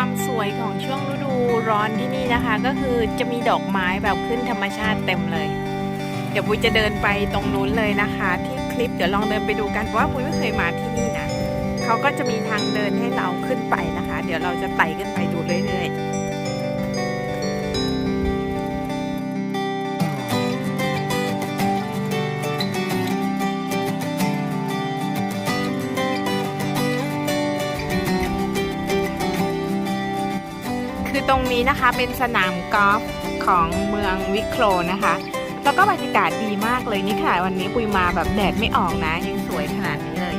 ความสวยของช่วงฤดูร้อนที่นี่นะคะ ก็คือจะมีดอกไม้แบบขึ้นธรรมชาติเต็มเลย เดี๋ยวปุ้ยจะเดินไปตรงนู้นเลยนะคะ ที่คลิปเดี๋ยวลองเดินไปดูกันเพราะว่าปุ้ยไม่เคยมาที่นี่นะเขาก็จะมีทางเดินให้เราขึ้นไปนะคะ เดี๋ยวเราจะไต่ขึ้นไปดูเรื่อยๆ คือตรงนี้นะคะเป็นสนามกอล์ฟของเมืองวิโครนะคะ แล้วก็บรรยากาศดีมากเลยนี่ค่ะวันนี้ปุยมาแบบแดดไม่ออกนะ ยังสวยขนาดนี้เลย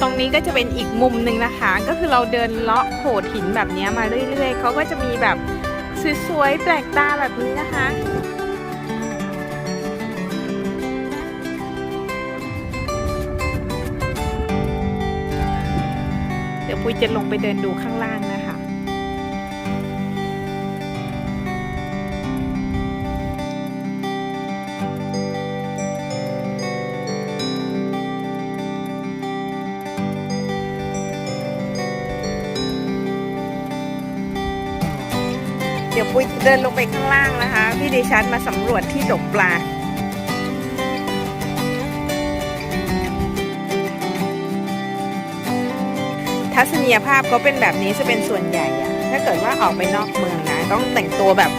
ตรงนี้ก็จะเป็นอีกมุมหนึ่งนะคะ ก็คือเราเดินเลาะโขดหินแบบนี้มาเรื่อยๆเขาก็จะมีแบบสวยๆแปลกตาแบบนี้นะคะ ดี๋ยวปุ้ยจะลงไปเดินดูข้างล่างนะคะ เดี๋ยวปุ้ยเดินลงไปข้างล่างนะคะ พี่ดิฉันมาสำรวจที่ตกปลา ทัศนียภาพเขาเป็นแบบนี้จะเป็นส่วนใหญ่อะถ้าเกิดว่าออกไปนอกเมืองนะ ต้องแต่งตัวแบบ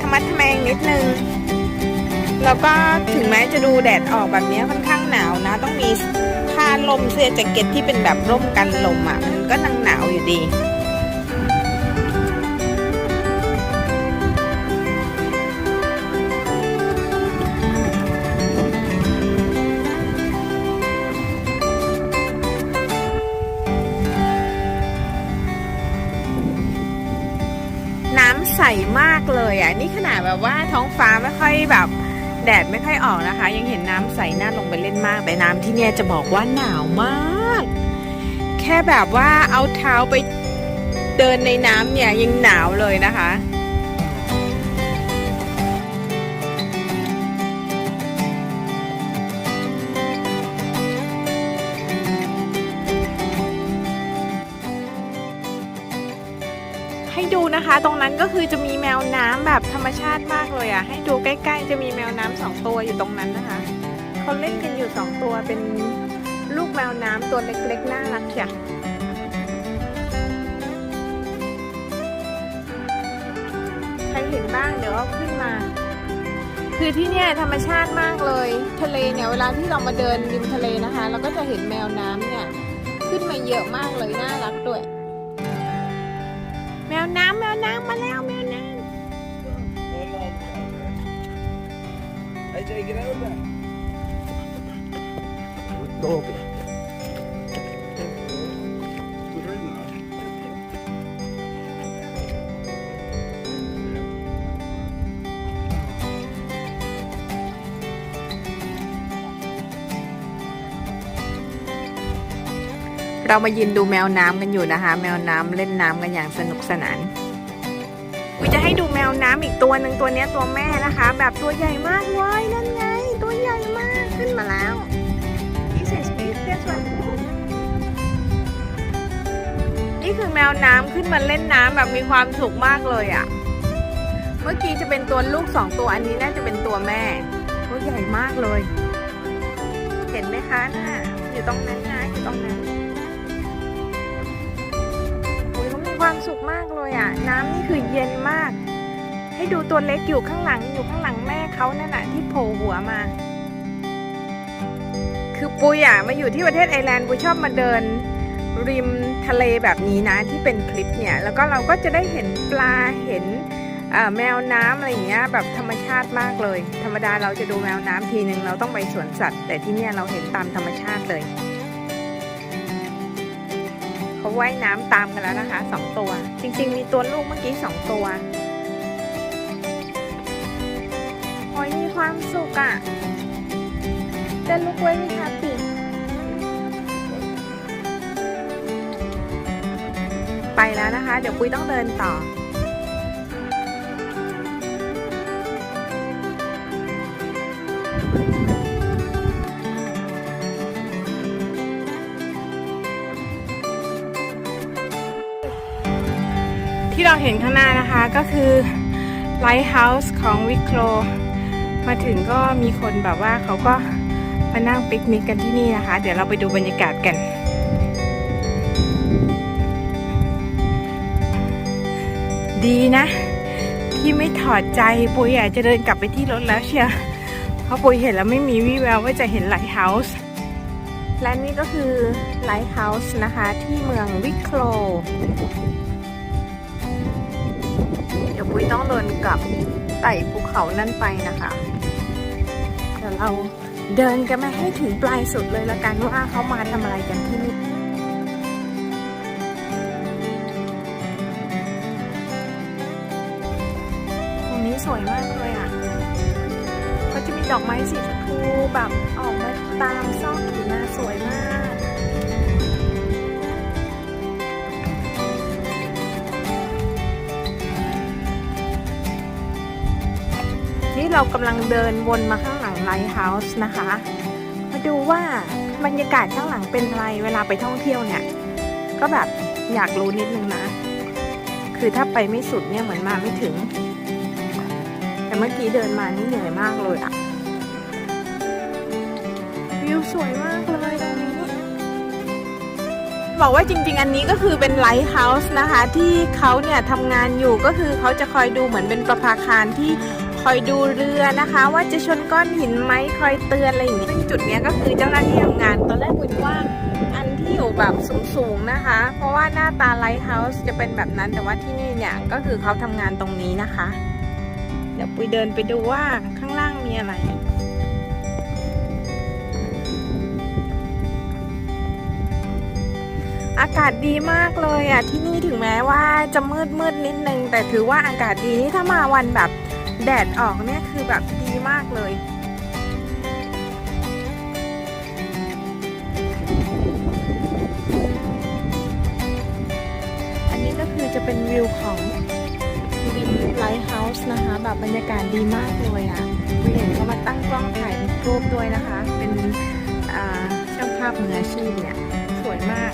ธรรมะทแมงนิดนึง แล้วก็ถึงแม้จะดูแดดออกแบบนี้ค่อนข้างหนาวนะ ต้องมีผ้าลมเสื้อแจ็คเก็ตที่เป็นแบบร่มกันลมอะมันก็นังหนาวอยู่ดี น้ำใสมากเลยอะนี่ขนาดแบบว่าท้องฟ้าไม่ค่อยแบบแดดไม่ค่อยออกนะคะ ยังเห็นน้ำใสน่าลงไปเล่นมาก แต่น้ำที่เนี่ยจะบอกว่าหนาวมาก แค่แบบว่าเอาเท้าไปเดินในน้ำเนี่ยยังหนาวเลยนะคะ ตรงนั้นก็คือจะมีแมวน้ำแบบธรรมชาติมากเลยอะ ให้ดูใกล้ ๆ จะมีแมวน้ำสองตัวอยู่ตรงนั้นนะคะเขาเล่นกันอยู่สองตัวเป็นลูกแมวน้ำตัวเล็กๆน่ารักจ้ะใครเห็นบ้างเดี๋ยวเอาขึ้นมา คือที่เนี่ยธรรมชาติมากเลย ทะเลเนี่ยเวลาที่เรามาเดินริมทะเลนะคะ เราก็จะเห็นแมวน้ำเนี่ย ขึ้นมาเยอะมากเลยน่ารักด้วย น้ำแมวน้ำมาแล้วแมวน้ Hey, Jay, get out there. Go open. ำ เรามายืนดูแมวน้ำกันอยู่นะคะ แมวน้ำเล่นน้ำกันอย่างสนุกสนานวิจะให้ดูแมวน้ำอีกตัวหนึ่งตัวเนี้ยตัวแม่นะคะ แบบตัวใหญ่มากเลยนั่นไง ตัวใหญ่มากขึ้นมาแล้ว This is big this one นี่คือแมวน้ำขึ้นมาเล่นน้ำแบบมีความสุขมากเลยอะ่ะ เมื่อกี้จะเป็นตัวลูกสองตัวอันนี้น่าจะเป็นตัวแม่ตัวใหญ่มากเลย เห็นไหมคะน่ะอยู่ตรงนั้นนะอยู่ตรงนั้น ความสุขมากเลยอะ น้ำนี่คือเย็นมาก ให้ดูตัวเล็กอยู่ข้างหลังอยู่ข้างหลังแม่เขานั่นแหะที่โผล่หัวมา คือปุยอะมาอยู่ที่ประเทศไอร์แลนด์ปุยชอบมาเดิน ริมทะเลแบบนี้นะที่เป็นคลิปเนี่ย แล้วก็เราก็จะได้เห็นปลาเห็นแมวน้ำอะไรอย่างเงี้ยแบบธรรมชาติมากเลย ธรรมดาเราจะดูแมวน้ำทีนึงเราต้องไปสวนสัตว์ แต่ที่เนี่ยเราเห็นตามธรรมชาติเลย เขาว่ายน้ำตามกันแล้วนะคะสองตัว จริง ๆ มีตัวลูกเมื่อกี้สองตัวโอ้ยมีความสุขอะ่ะเต้นลูกเว้ยมีคาปีไปแล้วนะคะ เดี๋ยวปุ้ยต้องเดินต่อ ที่เราเห็นข้างหน้านะคะก็คือไลท์เฮาส์ของวิโครมาถึงก็มีคนแบบว่าเขาก็มานั่งปิกนิกกันที่นี่นะคะ เดี๋ยวเราไปดูบรรยากาศกัน ดีนะ ที่ไม่ถอดใจปุยอยากจะเดินกลับไปที่รถแล้วเชียวเพราะปุยเห็นแล้วไม่มีวี่แววว่าจะเห็นไลท์เฮาส์และนี่ก็คือไลท์เฮาส์นะคะที่เมืองวิโคร เดี๋ยวปุ้ยต้องเดินกลับไต่ภูเขานั่นไปนะคะ เดี๋ยวเราเดินกันมาให้ถึงปลายสุดเลยละกันว่าเขามาทำอะไรกันที่นี่ตรงนี้สวยมากเลยอะเขาจะมีดอกไม้สีชมพูแบบออกมาตามซอกหินนะสวยมาก นี่เรากำลังเดินวนมาข้างหลังไลท์เฮาส์นะคะ มาดูว่าบรรยากาศข้างหลังเป็นไรเวลาไปท่องเที่ยวเนี่ย ก็แบบอยากรู้นิดนึงนะ คือถ้าไปไม่สุดเนี่ยเหมือนมาไม่ถึง แต่เมื่อกี้เดินมานี่เหนื่อยมากเลยอะวิวสวยมากเลยตรงนี้ บอกว่าจริง ๆ อันนี้ก็คือเป็นไลท์เฮาส์นะคะ ที่เขาเนี่ยทำงานอยู่ก็คือเขาจะคอยดูเหมือนเป็นประภาคารที่ คอยดูเรือนะคะ ว่าจะชนก้อนหินไหมคอยเตือนอะไรอย่างนี้ซึ่งจุดเนี้ยก็คือเจ้าหน้าที่ทำงาน ตอนแรกคุยว่าอันที่อยู่แบบสูงๆนะคะ เพราะว่าหน้าตาไลท์เฮาส์จะเป็นแบบนั้นแต่ว่าที่นี่เนี่ยก็คือเขาทำงานตรงนี้นะคะ เดี๋ยวปุยเดินไปดูว่าข้างล่างมีอะไรอากาศดีมากเลยอะที่นี่ถึงแม้ว่าจะมืดมืดนิดนึง แต่ถือว่าอากาศดีนี่ถ้ามาวันแบบ แดดออกเนี่ยคือแบบดีมากเลยอันนี้ก็คือจะเป็นวิวของริมไลท์เฮาส์นะคะ แบบบรรยากาศดีมากเลยอะวิเห็นเขามาตั้งกล้องถ่ายรูปด้วยนะคะ เป็นช่างภาพมืออาชีพเนี่ย สวยมาก